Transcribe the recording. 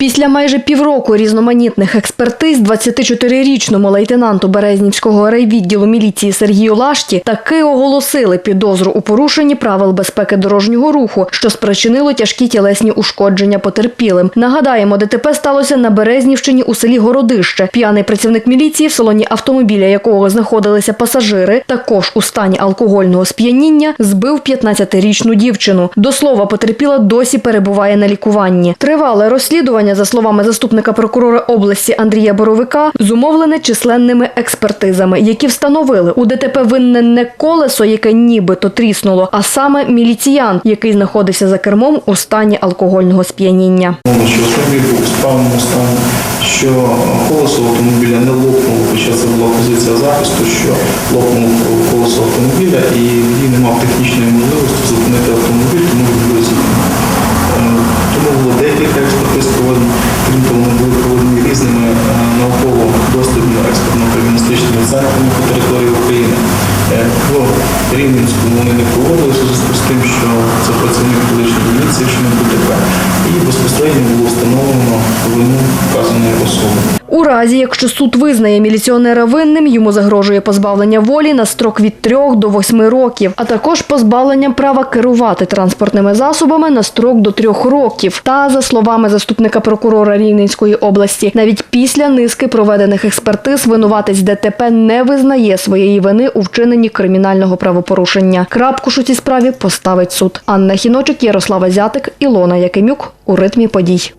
Після майже півроку різноманітних експертиз 24-річному лейтенанту Березнівського райвідділу міліції Сергію Лашті таки оголосили підозру у порушенні правил безпеки дорожнього руху, що спричинило тяжкі тілесні ушкодження потерпілим. Нагадаємо, ДТП сталося на Березнівщині у селі Городище. П'яний працівник міліції, в салоні автомобіля якого знаходилися пасажири, також у стані алкогольного сп'яніння, збив 15-річну дівчину. До слова, потерпіла досі перебуває на лікуванні. Тривале розслідування, за словами заступника прокурора області Андрія Боровика, зумовлене численними експертизами, які встановили у ДТП винне не колесо, яке нібито тріснуло, а саме міліціян, який знаходився за кермом у стані алкогольного сп'яніння. Що колесо автомобіля не лопнуло, хоча це була позиція захисту, що лопнуло колесо автомобіля і водій не мав технічної можливості зупинити автомобіль, В Рівненському вони не зв'язку з тим, що це працівник колишньої міліції, що не ДТП. І безпосередньо було встановлено вину вказаної особи. У разі, якщо суд визнає міліціонера винним, йому загрожує позбавлення волі на строк від 3 до 8 років, а також позбавлення права керувати транспортними засобами на строк до 3 років. Та за словами заступника прокурора Рівненської області, навіть після низки проведених експертиз винуватець ДТП не визнає своєї вини у вчиненні кримінального правопорушення. Крапку ж у цій справі поставить суд. Анна Хіночик, Ярослава Зятик, Ілона Якимюк у ритмі подій.